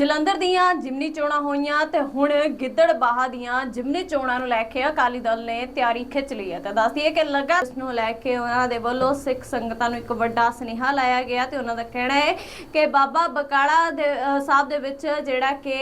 ਜਲੰਧਰ ਦੀਆਂ ਜਿਮਨੀ ਚੋਣਾਂ ਹੋਈਆਂ ਤੇ ਹੁਣ ਗਿੱਦੜਬਾਹਾ ਦੀਆਂ ਜਿਮਨੀ ਚੋਣਾਂ ਨੂੰ ਲੈ ਕੇ ਅਕਾਲੀ ਦਲ ਨੇ ਤਿਆਰੀ ਖਿੱਚ ਲਈ ਹੈ। ਤੇ ਦੱਸਦੀ ਹੈ ਕਿ ਲਗਾ ਇਸ ਨੂੰ ਲੈ ਕੇ ਉਹਨਾਂ ਦੇ ਵੱਲੋਂ ਸਿੱਖ ਸੰਗਤਾਂ ਨੂੰ ਇੱਕ ਵੱਡਾ ਸੁਨੇਹਾ ਲਾਇਆ ਗਿਆ ਤੇ ਉਹਨਾਂ ਦਾ ਕਹਿਣਾ ਹੈ ਕਿ ਬਾਬਾ ਬਕਾਲਾ ਦੇ ਸਾਹਿਬ ਦੇ ਵਿੱਚ ਜਿਹੜਾ ਕਿ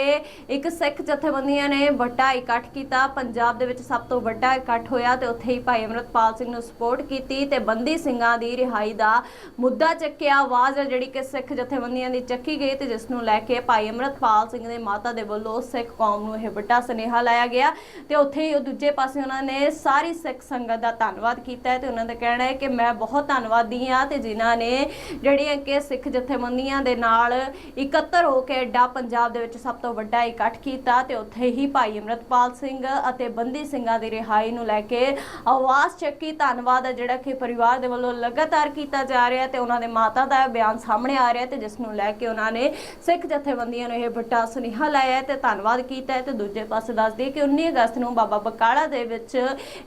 ਇੱਕ ਸਿੱਖ ਜਥੇਬੰਦੀਆਂ ਨੇ ਵੱਡਾ ਇਕੱਠ ਕੀਤਾ। ਪੰਜਾਬ ਦੇ ਵਿੱਚ ਸਭ ਤੋਂ ਵੱਡਾ ਇਕੱਠ ਹੋਇਆ ਤੇ ਉੱਥੇ ਹੀ ਭਾਈ ਅਮਰਤਪਾਲ ਸਿੰਘ ਨੂੰ ਸਪੋਰਟ ਕੀਤੀ ਤੇ ਬੰਦੀ ਸਿੰਘਾਂ ਦੀ ਰਿਹਾਈ ਦਾ ਮੁੱਦਾ ਚੱਕਿਆ। ਆਵਾਜ਼ ਜਿਹੜੀ ਕਿ ਸਿੱਖ ਜਥੇਬੰਦੀਆਂ ਦੀ ਚੱਕੀ ਗਈ ਤੇ ਜਿਸ ਨੂੰ ਲੈ ਕੇ ਭਾਈ ਅਮਰਤਪਾਲ ਸਿੰਘ ਦੇ ਮਾਤਾ ਦੇ ਵੱਲੋਂ ਸਿੱਖ ਕੌਮ ਨੂੰ ਇਹ ਵੱਡਾ ਸੁਨੇਹਾ ਲਾਇਆ ਗਿਆ ਤੇ ਉੱਥੇ ਹੀ ਦੂਜੇ ਪਾਸੇ ਉਹਨਾਂ ਨੇ ਸਾਰੀ ਸਿੱਖ ਸੰਗਤ ਦਾ ਧੰਨਵਾਦ ਕੀਤਾ ਹੈ ਤੇ ਉਹਨਾਂ ਦਾ ਕਹਿਣਾ ਹੈ ਕਿ ਮੈਂ ਬਹੁਤ ਧੰਨਵਾਦੀ ਹਾਂ ਤੇ ਜਿਨ੍ਹਾਂ ਨੇ ਜਿਹੜੀਆਂ ਕਿ ਸਿੱਖ ਜਥੇਬੰਦੀਆਂ ਦੇ ਨਾਲ ਇਕੱਤਰ ਹੋ ਕੇ ਐਡਾ ਪੰਜਾਬ ਦੇ ਵਿੱਚ ਸਭ ਤੋਂ ਵੱਡਾ ਇਕੱਠ ਕੀਤਾ ਤੇ ਉੱਥੇ ਹੀ ਭਾਈ ਅਮਰਤਪਾਲ ਸਿੰਘ ਅਤੇ ਬੰਦੀ ਸਿੰਘਾਂ ਦੀ ਰਿਹਾਈ ਨੂੰ ਲੈ ਕੇ ਆਵਾਜ਼ ਚੱਕੀ, ਧੰਨਵਾਦ ਹੈ ਜਿਹੜਾ ਕਿ ਪਰਿਵਾਰ ਦੇ ਵੱਲੋਂ ਲਗਾਤਾਰ ਕੀਤਾ ਜਾ ਰਿਹਾ ਤੇ ਉਹਨਾਂ ਦੇ ਮਾਤਾ ਦਾ ਬਿਆਨ ਸਾਹਮਣੇ ਆ ਰਿਹਾ ਤੇ ਜਿਸ ਨੂੰ ਲੈ ਕੇ ਉਹਨਾਂ ਨੇ ਸਿੱਖ ਜਥੇਬੰਦੀਆਂ ਨੂੰ ਇਹ ਵੱਡਾ ਸੁਨੇਹਾ ਲਾਇਆ ਤੇ ਧੰਨਵਾਦ ਕੀਤਾ ਹੈ ਤੇ ਦੂਜੇ ਪਾਸੇ ਦੱਸ ਦਈਏ ਕਿ 19 ਅਗਸਤ ਨੂੰ ਬਾਬਾ ਬਕਾਲਾ ਦੇ ਵਿੱਚ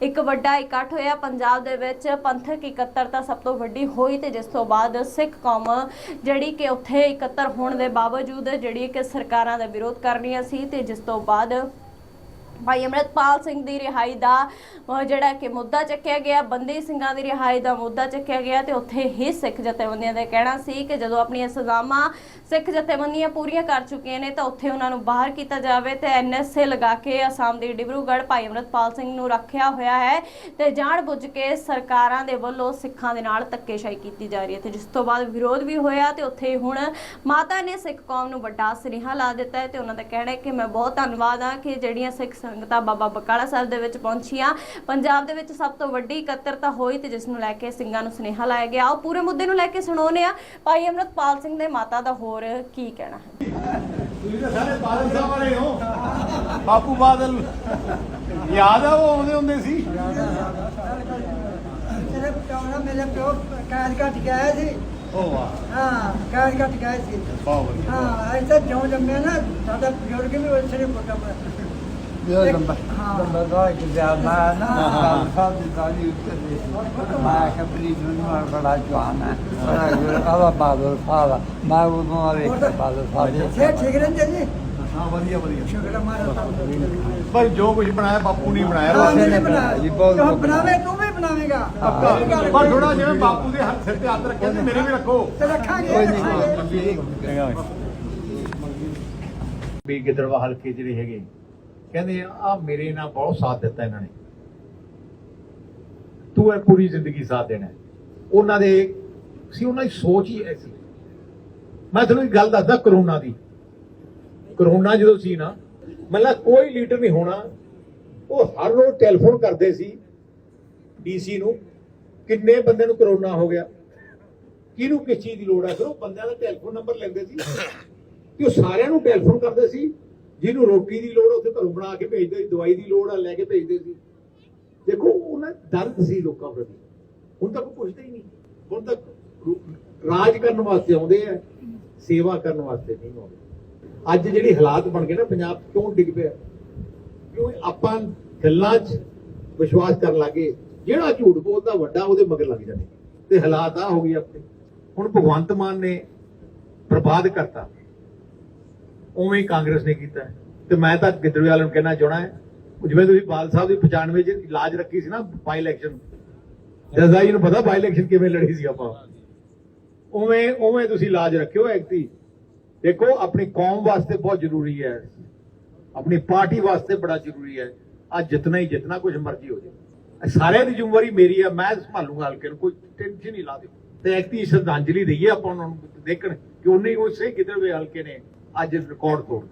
ਇੱਕ ਵੱਡਾ ਇਕੱਠ ਹੋਇਆ। ਪੰਜਾਬ ਦੇ ਵਿੱਚ ਪੰਥਕ ਇਕੱਤਰਤਾ ਸਭ ਤੋਂ ਵੱਡੀ ਹੋਈ ਤੇ ਜਿਸ ਤੋਂ ਬਾਅਦ ਸਿੱਖ ਕੌਮ ਜਿਹੜੀ ਕਿ ਉੱਥੇ ਇਕੱਤਰ ਹੋਣ ਦੇ ਬਾਵਜੂਦ ਜਿਹੜੀ ਕਿ ਸਰਕਾਰਾਂ ਦਾ ਵਿਰੋਧ ਕਰ ਰਹੀਆਂ ਸੀ ਤੇ ਜਿਸ ਤੋਂ ਬਾਅਦ ਭਾਈ ਅਮਰਤਪਾਲ ਸਿੰਘ ਦੀ ਰਿਹਾਈ ਦਾ ਜਿਹੜਾ ਕਿ ਮੁੱਦਾ ਚੱਕਿਆ ਗਿਆ, ਬੰਦੀ ਸਿੰਘਾਂ ਦੀ ਰਿਹਾਈ ਦਾ ਮੁੱਦਾ ਚੱਕਿਆ ਗਿਆ ਤੇ ਉੱਥੇ ਹੀ ਸਿੱਖ ਜਥੇਬੰਦੀਆਂ ਦਾ ਕਹਿਣਾ ਸੀ ਕਿ ਜਦੋਂ ਆਪਣੀਆਂ ਸਜ਼ਾਵਾਂ ਸਿੱਖ ਜਥੇਬੰਦੀਆਂ ਪੂਰੀਆਂ ਕਰ ਚੁੱਕੀਆਂ ਨੇ ਤਾਂ ਉੱਥੇ ਉਹਨਾਂ ਨੂੰ ਬਾਹਰ ਕੀਤਾ ਜਾਵੇ ਤੇ ਐਨਐਸਏ ਲਗਾ ਕੇ ਅਸਾਮ ਦੇ ਡਿਬਰੂਗੜ੍ਹ ਭਾਈ ਅਮਰਤਪਾਲ ਸਿੰਘ ਨੂੰ ਰੱਖਿਆ ਹੋਇਆ ਹੈ ਤੇ ਜਾਣ ਬੁੱਝ ਕੇ ਸਰਕਾਰਾਂ ਦੇ ਵੱਲੋਂ ਸਿੱਖਾਂ ਦੇ ਨਾਲ ਧੱਕੇਸ਼ਾਹੀ ਕੀਤੀ ਜਾ ਰਹੀ ਹੈ ਤੇ ਜਿਸ ਤੋਂ ਬਾਅਦ ਵਿਰੋਧ ਵੀ ਹੋਇਆ ਤੇ ਉੱਥੇ ਹੁਣ ਮਾਤਾ ਨੇ ਸਿੱਖ ਕੌਮ ਨੂੰ ਵੱਡਾ ਸੁਨੇਹਾ ਲਾ ਦਿੱਤਾ ਹੈ ਤੇ ਉਹਨਾਂ ਦਾ ਕਹਿਣਾ ਹੈ ਕਿ ਮੈਂ ਬਹੁਤ ਧੰਨਵਾਦ ਹਾਂ ਕਿ ਜਿਹੜੀਆਂ ਸਿੱਖ ਸੰਗਤਾਂ ਬਾਬਾ ਬਕਾਲਾ ਸਾਹਿਬ ਦੇ ਵਿੱਚ ਪਹੁੰਚੀਆਂ। ਪੰਜਾਬ ਦੇ ਵਿੱਚ ਸਭ ਤੋਂ ਵੱਡੀ ਇਕੱਤਰਤਾ ਹੋਈ ਤੇ ਜਿਸ ਨੂੰ ਲੈ ਕੇ ਸਿੰਘਾਂ ਨੂੰ ਸੁਨੇਹਾ ਲਾਇਆ ਗਿਆ। ਉਹ ਪੂਰੇ ਮੁੱਦੇ ਨੂੰ ਲੈ ਕੇ ਸੁਣਾਉਂਦੇ ਆ ਭਾਈ ਅਮਰਤਪਾਲ ਸਿੰਘ ਦੇ ਮਾਤਾ ਦਾ ਹੋਰ ਕੀ ਕਹਿਣਾ ਹੈ? ਤੁਸੀਂ ਤਾਂ ਸਾਰੇ ਬਾਦਲ ਸਾਹਿਬ ਵਾਲੇ ਹੋ। ਬਾਪੂ ਬਾਦਲ। ਯਾਦ ਆ ਉਹ ਆਉਂਦੇ ਹੁੰਦੇ ਸੀ? ਮੇਰੇ ਪਿਓ ਨਾਲ ਮੇਰੇ ਪਿਓ ਕਾਜ ਕੱਟ ਗਿਆ ਸੀ। ਉਹ ਵਾਹ। ਹਾਂ ਕਾਜ ਕੱਟ ਗਿਆ ਸੀ। ਬਹੁਤ ਵਧੀਆ। ਹਾਂ ਐਸਾ ਜਿਉਂ ਜੰਮਿਆ ਨਾ ਸਾਡਾ ਬਜ਼ੁਰਗ ਵੀ ਉਸੇ ਨੇ ਪੁੱਟਾ ਜਿਹੜਾ ਹਾਂ। ਵਧੀਆ ਵਧੀਆ ਸ਼ੁਕਰ ਹੈ ਮਾਰਾ ਸਾਹਿਬ ਭਾਈ ਜੋ ਕੁਝ ਬਣਾਇਆ ਬਾਪੂ ਨੇ ਬਣਾਇਆ। ਹਾਂ, ਬਸ। ਮੈਂ ਨੇ ਬਣਾ ਬਣਾਇਆ ਜੀ, ਬਹੁਤ ਜੋ ਵਧੀਆ। ਬਣਾਵੇ ਤੂੰ ਵੀ ਬਣਾਵੇਂਗਾ। ਪੱਕਾ। ਪਰ ਥੋੜਾ ਜਿਵੇਂ ਬਾਪੂ ਦੇ ਹੱਥ ਸਿਰ ਤੇ ਹੱਥ ਰੱਖਿਆ ਸੀ ਮੇਰੇ ਵੀ ਰੱਖੋ। ਤੇ ਰੱਖਾਂਗੇ ਕੋਈ ਰੱਖਾਂਗੇ। ਨਹੀਂ ਵੀ ਗਿੱਦੜਵਾ ਹਲਕੇ ਜਿਹੜੇ ਹੈਗੇ। ਕਹਿੰਦੇ ਆ ਮੇਰੇ ਨਾਲ ਬਹੁਤ ਸਾਥ ਦਿੱਤਾ ਇਹਨਾਂ ਨੇ। ਤੂੰ ਇਹ ਪੂਰੀ ਜ਼ਿੰਦਗੀ ਸਾਥ ਦੇਣਾ ਉਹਨਾਂ ਦੇ ਸੀ, ਉਹਨਾਂ ਦੀ ਸੋਚ ਹੀ ਐਸੀ। ਮੈਂ ਤੁਹਾਨੂੰ ਇੱਕ ਗੱਲ ਦੱਸਦਾ ਕਰੋਨਾ ਦੀ। ਕਰੋਨਾ ਜਦੋਂ ਸੀ ਨਾ, ਮਤਲਬ ਕੋਈ ਲੀਡਰ ਨਹੀਂ ਹੋਣਾ। ਉਹ ਹਰ ਰੋਜ਼ ਟੈਲੀਫੋਨ ਕਰਦੇ ਸੀ ਡੀਸੀ ਨੂੰ, ਕਿੰਨੇ ਬੰਦੇ ਨੂੰ ਕਰੋਨਾ ਹੋ ਗਿਆ। ਕਿਹਨੂੰ ਕਿਸ ਚੀਜ਼ ਦੀ ਲੋੜ ਹੈ? ਫਿਰ ਉਹ ਬੰਦਿਆਂ ਦਾ ਟੈਲੀਫੋਨ ਨੰਬਰ ਲੈਂਦੇ ਸੀ। ਕਿ ਉਹ ਸਾਰਿਆਂ ਨੂੰ ਟੈਲੀਫੋਨ ਕਰਦੇ ਸੀ। ਜਿਹਨੂੰ ਰੋਟੀ ਦੀ ਲੋੜ ਉੱਥੇ ਘਰੋਂ ਬਣਾ ਕੇ ਭੇਜਦੇ ਸੀ, ਦਵਾਈ ਦੀ ਲੋੜ ਆ, ਲੈ ਕੇ ਭੇਜਦੇ ਸੀ। ਦੇਖੋ, ਉਹਨਾਂ ਦਰਦ ਸੀ ਲੋਕਾਂ ਪ੍ਰਤੀ। ਹੁਣ ਤੱਕ ਪੁੱਛਦੇ ਹੀ ਨਹੀਂ। ਹੁਣ ਤੱਕ ਰਾਜ ਕਰਨ ਵਾਸਤੇ ਆਉਂਦੇ ਆ, ਸੇਵਾ ਕਰਨ ਵਾਸਤੇ ਨਹੀਂ ਆਉਂਦੇ। ਅੱਜ ਜਿਹੜੀ ਹਾਲਾਤ ਬਣ ਗਏ ਨਾ, ਪੰਜਾਬ 'ਚ ਕਿਉਂ ਡਿੱਗ ਪਿਆ? ਕਿਉਂਕਿ ਆਪਾਂ ਗੱਲਾਂ 'ਚ ਵਿਸ਼ਵਾਸ ਕਰਨ ਲੱਗੇ। ਜਿਹੜਾ ਝੂਠ ਬੋਲਦਾ, ਵੱਡਾ ਉਹਦੇ ਮਗਰ ਲੱਗ ਜਾਂਦੇ। ਤੇ ਹਾਲਾਤ ਆ ਹੋ ਗਏ ਆਪਣੇ। ਹੁਣ ਭਗਵੰਤ ਮਾਨ ਨੇ ਬਰਬਾਦ ਕਰਤਾ। ਉਵੇਂ ਹੀ ਕਾਂਗਰਸ ਨੇ ਕੀਤਾ ਤੇ ਮੈਂ ਤਾਂ ਗਿੱਦੜਵੇ ਵਾਲਿਆਂ ਨੂੰ ਕਹਿਣਾ ਚਾਹਣਾ ਹੈ, ਜਿਵੇਂ ਤੁਸੀਂ ਬਾਲ ਸਾਹਿਬ ਦੀ 95 ਚ ਲਾਜ ਰੱਖੀ ਸੀ ਨਾ ਬਾਈ ਇਲੈਕਸ਼ਨ ਜਜ਼ਾ ਜੀ ਨੂੰ ਪਤਾ ਬਾਈ ਇਲੈਕਸ਼ਨ ਕਿਵੇਂ ਲੜੀ ਸੀ ਆਪਾਂ। ਉਵੇਂ ਉਵੇਂ ਤੁਸੀਂ ਲਾਜ ਰੱਖਿਓ ਐਕਤੀ। ਦੇਖੋ, ਆਪਣੀ ਕੌਮ ਵਾਸਤੇ ਬਹੁਤ ਜ਼ਰੂਰੀ ਹੈ। ਆਪਣੀ ਪਾਰਟੀ ਵਾਸਤੇ ਬੜਾ ਜ਼ਰੂਰੀ ਹੈ। ਅੱਜ ਜਿਤਨਾ ਹੀ ਜਿਤਨਾ ਕੁਝ ਮਰਜ਼ੀ ਹੋ ਜਾਵੇ। ਇਹ ਸਾਰਿਆਂ ਦੀ ਜ਼ਿੰਮੇਵਾਰੀ ਮੇਰੀ ਹੈ, ਮੈਂ ਸੰਭਾਲੂਗਾ ਹਲਕੇ ਨੂੰ, ਕੋਈ ਟੈਨਸ਼ਨ ਨਹੀਂ ਲਾ ਦਿਓ। ਤੇ ਐਕਤੀ ਸ਼ਰਧਾਂਜਲੀ ਦਈਏ ਆਪਾਂ ਉਹਨਾਂ ਨੂੰ ਦੇਖਣ ਕਿ ਉਹਨੇ ਉਸੇ ਗਿੱਦੜਵੇ ਹਲਕੇ ਨੇ। ਅੱਜ ਰਿਕਾਰਡ ਤੋੜ